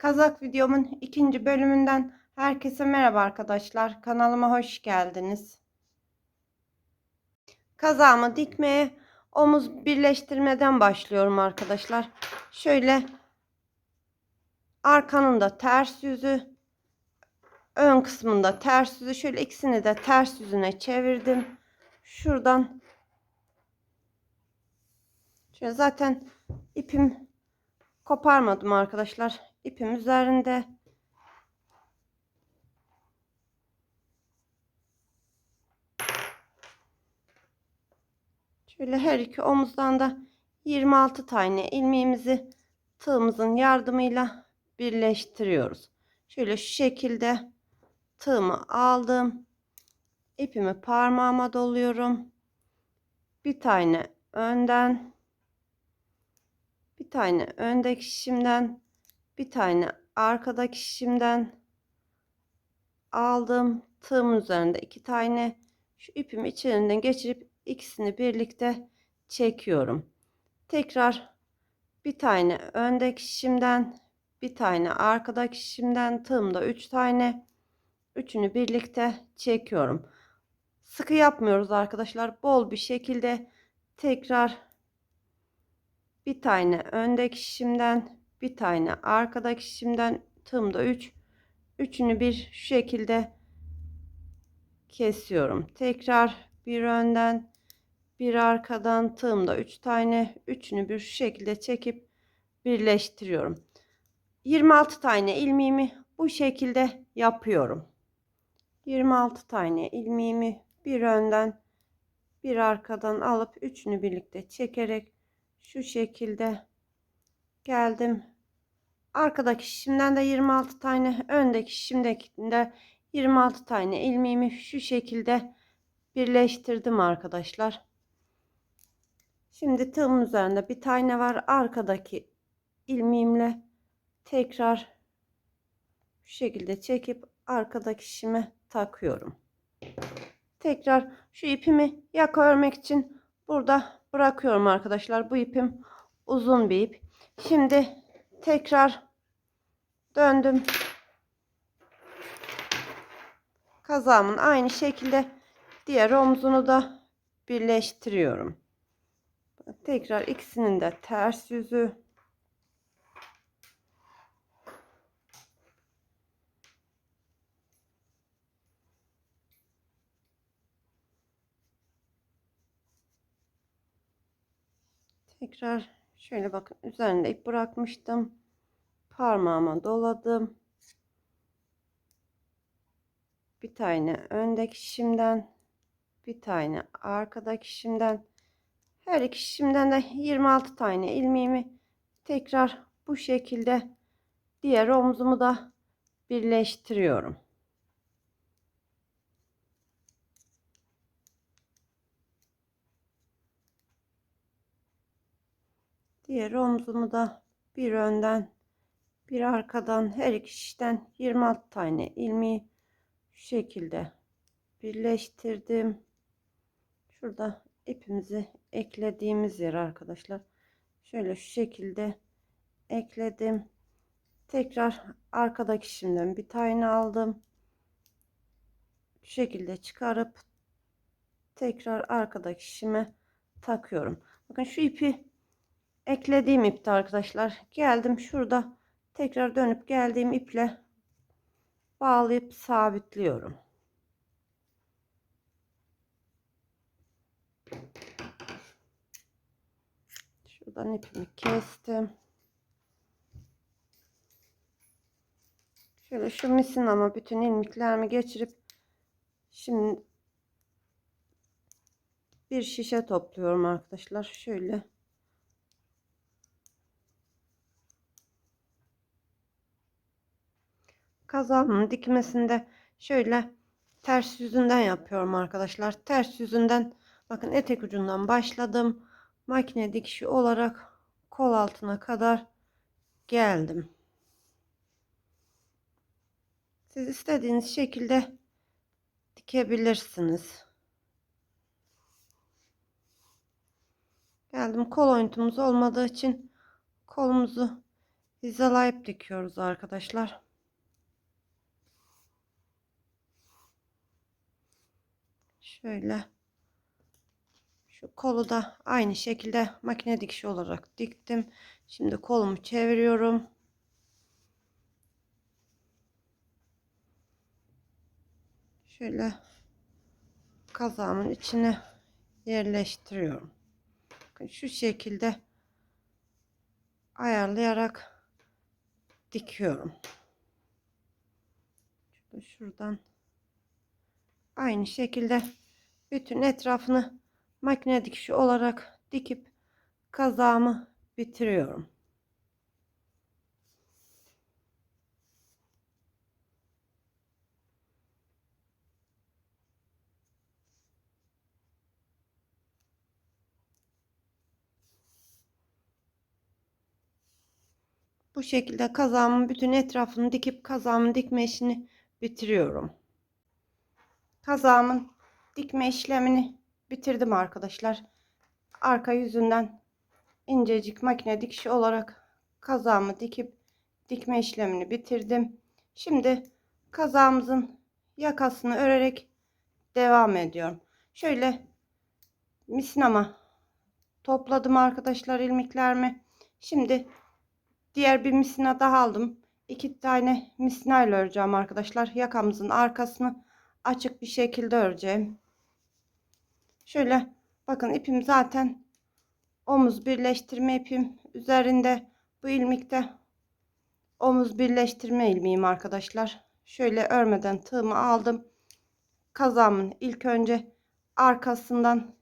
Kazak videomun ikinci bölümünden herkese merhaba arkadaşlar. Kanalıma hoş geldiniz. Kazağımı dikmeye omuz birleştirmeden başlıyorum arkadaşlar. Şöyle arkanın da ters yüzü, ön kısmında ters yüzü. Şöyle ikisini de ters yüzüne çevirdim. Şuradan şöyle zaten ipim koparmadım arkadaşlar. İpim üzerinde. Şöyle her iki omuzdan da 26 tane ilmeğimizi tığımızın yardımıyla birleştiriyoruz. Şöyle şu şekilde tığımı aldım. İpimi parmağıma doluyorum. Bir tane önden bir tane öndeki şişimden bir tane arkadaki şişimden aldım. Tığımın üzerinde iki tane şu ipimi içerinden geçirip ikisini birlikte çekiyorum. Tekrar bir tane öndeki şişimden bir tane arkadaki şişimden tığımda üç tane üçünü birlikte çekiyorum. Sıkı yapmıyoruz arkadaşlar. Bol bir şekilde tekrar bir tane öndeki şişimden bir tane arkadaki şişimden tığımda 3 üçünü bir şu şekilde kesiyorum. Tekrar bir önden bir arkadan tığımda 3 tane üçünü bir şu şekilde çekip birleştiriyorum. 26 tane ilmeğimi bu şekilde yapıyorum. 26 tane ilmeğimi bir önden bir arkadan alıp üçünü birlikte çekerek şu şekilde geldim. Arkadaki şişimden de 26 tane, öndeki şişimdekinde 26 tane ilmeğimi şu şekilde birleştirdim arkadaşlar. Şimdi tığımın üzerinde bir tane var. Arkadaki ilmeğimle tekrar şu şekilde çekip arkadaki şişime takıyorum. Tekrar şu ipimi yaka örmek için burada bırakıyorum arkadaşlar. Bu ipim uzun bir ip. Şimdi tekrar döndüm. Kazağımın aynı şekilde diğer omzunu da birleştiriyorum. Tekrar ikisinin de ters yüzü. Tekrar şöyle bakın üzerinde ip bırakmıştım. Parmağıma doladım. Bir tane öndeki şişimden bir tane arkadaki şişimden her iki şişimden de 26 tane ilmeğimi tekrar bu şekilde diğer omzumu da birleştiriyorum. Diğer omzumu da bir önden bir arkadan her iki şişten 26 tane ilmeği şu şekilde birleştirdim. Şurada ipimizi eklediğimiz yer arkadaşlar. Şöyle şu şekilde ekledim. Tekrar arkadaki şimdiden bir tane aldım. Şu şekilde çıkarıp tekrar arkadaki şişime takıyorum. Bakın şu ipi eklediğim ipti arkadaşlar. Geldim şurada tekrar dönüp geldiğim iple bağlayıp sabitliyorum. Şuradan ipimi kestim. Şöyle şu misin ama bütün ilmeklerimi geçirip şimdi bir şişe topluyorum arkadaşlar. Şöyle kazağımın dikmesinde şöyle ters yüzünden yapıyorum arkadaşlar. Ters yüzünden bakın etek ucundan başladım. Makine dikişi olarak kol altına kadar geldim. Siz istediğiniz şekilde dikebilirsiniz. Geldim kol oyuntumuz olmadığı için kolumuzu hizalayıp dikiyoruz arkadaşlar. Şöyle şu kolu da aynı şekilde makine dikişi olarak diktim. Şimdi kolumu çeviriyorum. Şöyle kazağımın içine yerleştiriyorum. Şu şekilde ayarlayarak dikiyorum. Şöyle şuradan aynı şekilde bütün etrafını makine dikişi olarak dikip kazağımı bitiriyorum. Bu şekilde kazağımın bütün etrafını dikip kazağımın dikme işini bitiriyorum. Kazağımın dikme işlemini bitirdim arkadaşlar. Arka yüzünden incecik makine dikişi olarak kazağımı dikip dikme işlemini bitirdim. Şimdi kazağımızın yakasını örerek devam ediyorum. Şöyle misinama topladım arkadaşlar ilmeklerimi. Şimdi diğer bir misina daha aldım. İki tane misina öreceğim arkadaşlar. Yakamızın arkasını açık bir şekilde öreceğim. Şöyle bakın ipim zaten omuz birleştirme ipim üzerinde bu ilmikte omuz birleştirme ilmeğim arkadaşlar. Şöyle örmeden tığımı aldım. Kazağımın ilk önce arkasından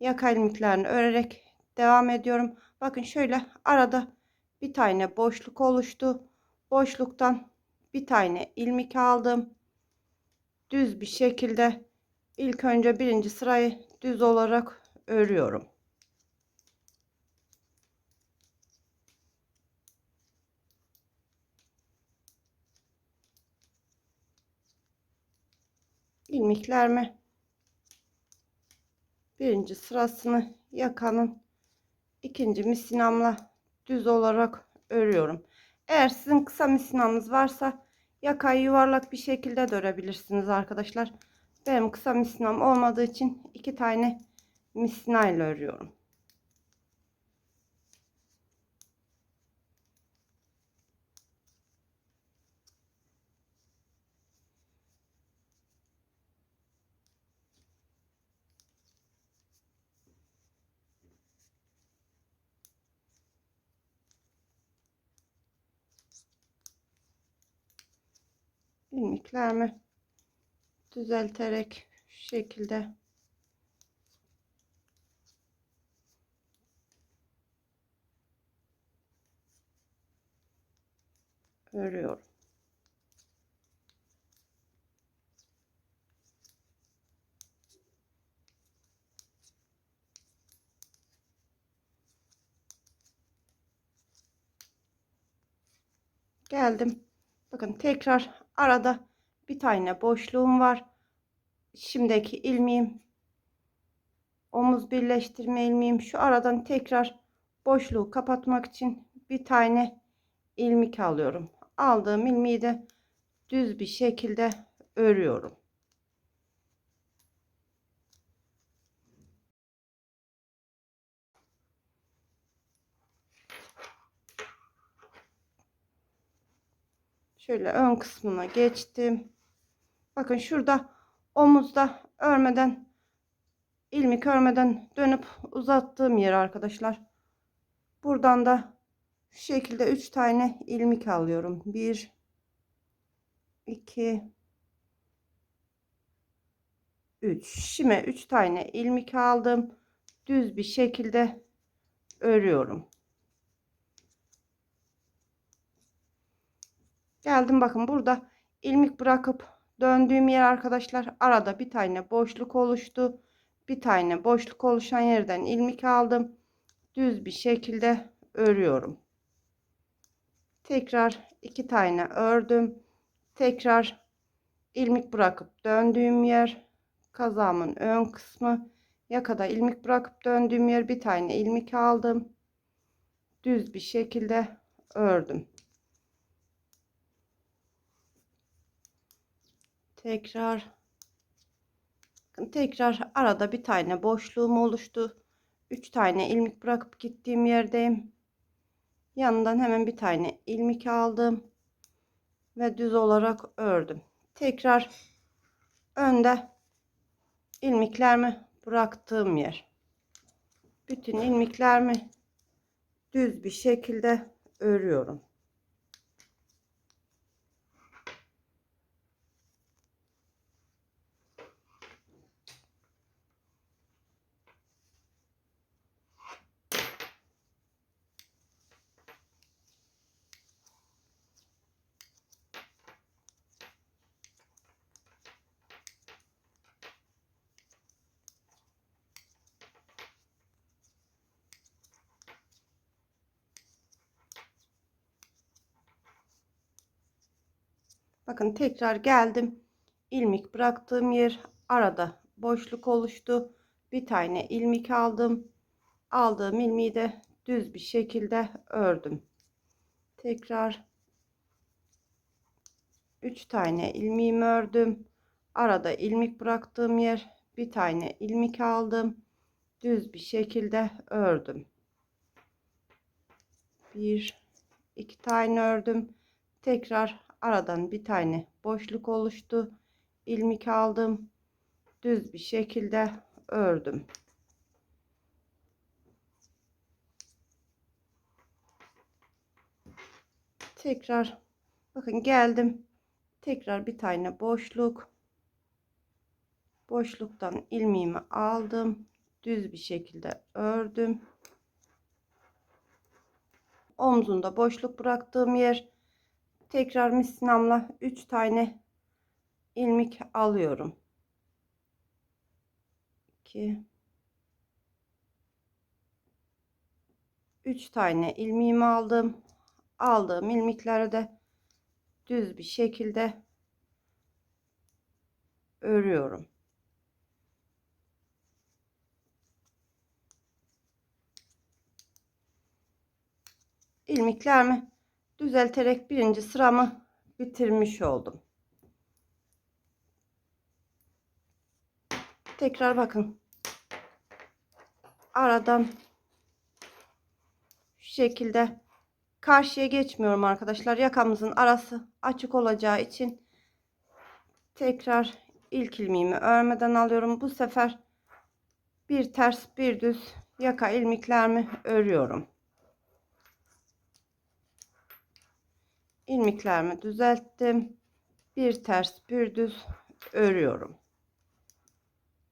yaka ilmeklerini örerek devam ediyorum. Bakın şöyle arada bir tane boşluk oluştu. Boşluktan bir tane ilmek aldım. Düz bir şekilde ilk önce birinci sırayı düz olarak örüyorum. ilmeklerimi birinci sırasını yakanın ikinci misinamla düz olarak örüyorum. Eğer sizin kısa misinamız varsa yakayı yuvarlak bir şekilde de örebilirsiniz arkadaşlar. Benim kısa misinam olmadığı için iki tane misina ile örüyorum. İlmeklerimi düzelterek şu şekilde örüyorum. Geldim. Bakın tekrar arada bir tane boşluğum var. Şimdiki ilmeğim omuz birleştirme ilmeğim şu aradan tekrar boşluğu kapatmak için bir tane ilmek alıyorum. Aldığım ilmeği de düz bir şekilde örüyorum. Şöyle ön kısmına geçtim. Bakın şurada omuzda örmeden ilmek örmeden dönüp uzattığım yer arkadaşlar. Buradan da şu şekilde 3 tane ilmek alıyorum. 1 2 3 Şimdi 3 tane ilmek aldım. Düz bir şekilde örüyorum. Geldim bakın burada ilmek bırakıp döndüğüm yer arkadaşlar arada bir tane boşluk oluştu. Bir tane boşluk oluşan yerden ilmek aldım. Düz bir şekilde örüyorum. Tekrar iki tane ördüm. Tekrar ilmek bırakıp döndüğüm yer kazağımın ön kısmı yakada ilmek bırakıp döndüğüm yer bir tane ilmek aldım. Düz bir şekilde ördüm. Tekrar bakın tekrar arada bir tane boşluğum oluştu. 3 tane ilmek bırakıp gittiğim yerdeyim. Yanından hemen bir tane ilmek aldım ve düz olarak ördüm. Tekrar önde ilmeklerimi bıraktığım yer. Bütün ilmeklerimi düz bir şekilde örüyorum. Bakın tekrar geldim. İlmik bıraktığım yer arada boşluk oluştu. Bir tane ilmik aldım. Aldığım ilmeği de düz bir şekilde ördüm. Tekrar 3 tane ilmeğimi ördüm. Arada ilmik bıraktığım yer bir tane ilmik aldım. Düz bir şekilde ördüm. Bir, iki tane ördüm. Tekrar aradan bir tane boşluk oluştu. İlmik aldım. Düz bir şekilde ördüm. Tekrar bakın geldim. Tekrar bir tane boşluk. Boşluktan ilmeğimi aldım. Düz bir şekilde ördüm. Omzunda boşluk bıraktığım yer tekrar misinamla 3 tane ilmek alıyorum. 2 3 tane ilmeğimi aldım. Aldığım ilmekleri de düz bir şekilde örüyorum. ilmeklerimi düzelterek birinci sıramı bitirmiş oldum. Tekrar bakın. Aradan şu şekilde karşıya geçmiyorum arkadaşlar. Yakamızın arası açık olacağı için tekrar ilk ilmeğimi örmeden alıyorum. Bu sefer bir ters bir düz yaka ilmeklerimi örüyorum. İlmeklerimi düzelttim. Bir ters bir düz örüyorum.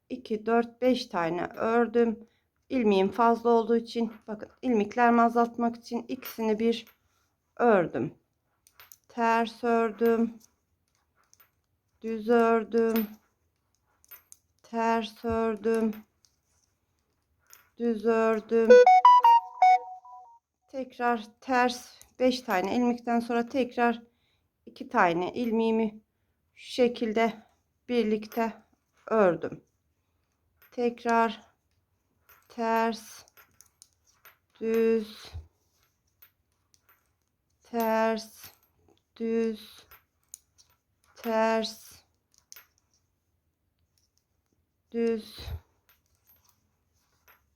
2 4 5 tane ördüm. İlmeğim fazla olduğu için bakın ilmeklerimi azaltmak için ikisini bir ördüm. Ters ördüm. Düz ördüm. Ters ördüm. Düz ördüm. Tekrar ters 5 tane ilmekten sonra tekrar 2 tane ilmeğimi şu şekilde birlikte ördüm. Tekrar ters düz ters düz ters düz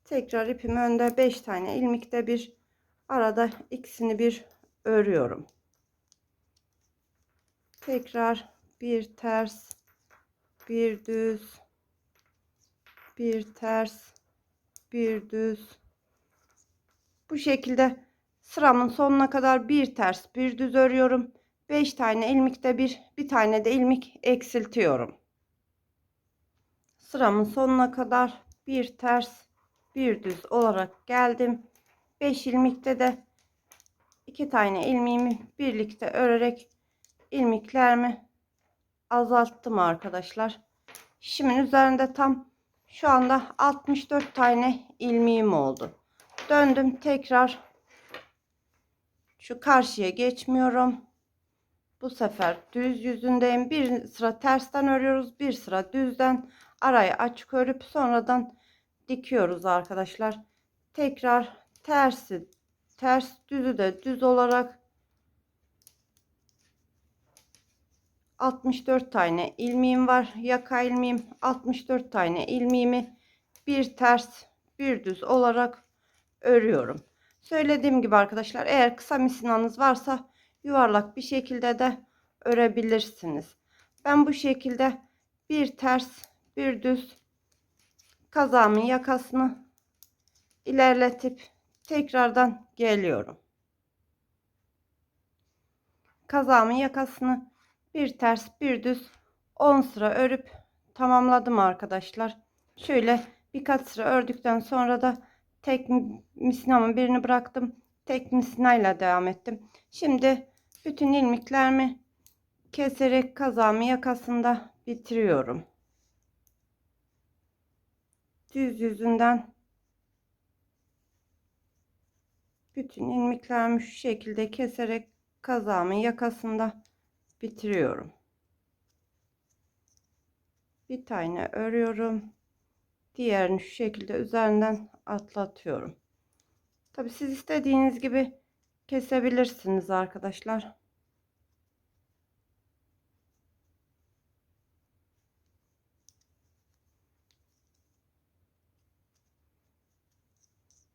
tekrar ipimi önde 5 tane ilmekte bir arada ikisini bir örüyorum. Tekrar bir ters, bir düz, bir ters, bir düz. Bu şekilde sıramın sonuna kadar bir ters, bir düz örüyorum. 5 tane ilmekte bir, bir tane de ilmek eksiltiyorum. Sıramın sonuna kadar bir ters, bir düz olarak geldim. 5 ilmekte de iki tane ilmeğimi birlikte örerek ilmeklerimi azalttım arkadaşlar. Şişimin üzerinde tam şu anda 64 tane ilmeğim oldu. Döndüm tekrar şu karşıya geçmiyorum. Bu sefer düz yüzündeyim. Bir sıra tersten örüyoruz. Bir sıra düzden arayı açık örüp sonradan dikiyoruz arkadaşlar. Tekrar tersi ters düzü de düz olarak 64 tane ilmeğim var. Yaka ilmeğim 64 tane ilmeğimi bir ters bir düz olarak örüyorum. Söylediğim gibi arkadaşlar eğer kısa misinanız varsa yuvarlak bir şekilde de örebilirsiniz. Ben bu şekilde bir ters bir düz kazağımın yakasını ilerletip tekrardan geliyorum. Kazağımın yakasını bir ters bir düz 10 sıra örüp tamamladım arkadaşlar. Şöyle birkaç sıra ördükten sonra da tek misinamın birini bıraktım. Tek misinayla devam ettim. Şimdi bütün ilmeklerimi keserek kazağımın yakasında bitiriyorum. Düz yüzünden bütün ilmeklerimi şu şekilde keserek kazağımın yakasında bitiriyorum. Bir tane örüyorum. Diğerini şu şekilde üzerinden atlatıyorum. Tabi siz istediğiniz gibi kesebilirsiniz arkadaşlar.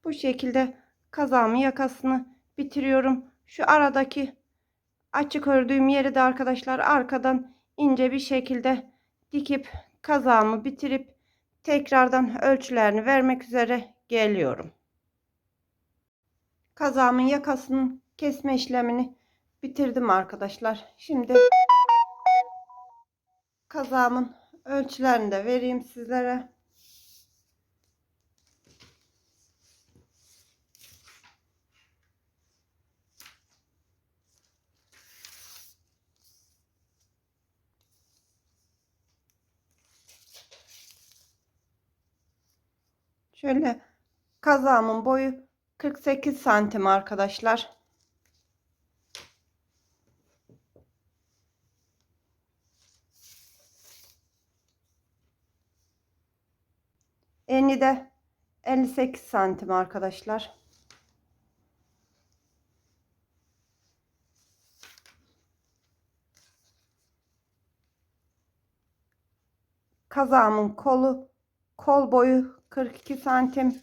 Bu şekilde kazağımın yakasını bitiriyorum. Şu aradaki açık ördüğüm yeri de arkadaşlar arkadan ince bir şekilde dikip kazağımı bitirip tekrardan ölçülerini vermek üzere geliyorum. Kazağımın yakasının kesme işlemini bitirdim arkadaşlar. Şimdi kazağımın ölçülerini de vereyim sizlere. Şöyle kazağımın boyu 48 santim arkadaşlar. Eni de 58 santim arkadaşlar. Kazağımın kolu kol boyu 42 santim.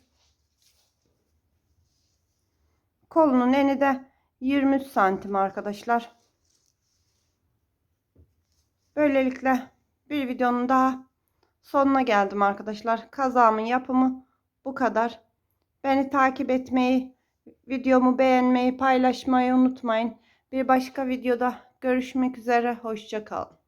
Kolunun eni de 23 santim arkadaşlar. Böylelikle bir videonun daha sonuna geldim arkadaşlar. Kazağımın yapımı bu kadar. Beni takip etmeyi, videomu beğenmeyi, paylaşmayı unutmayın. Bir başka videoda görüşmek üzere. Hoşçakalın.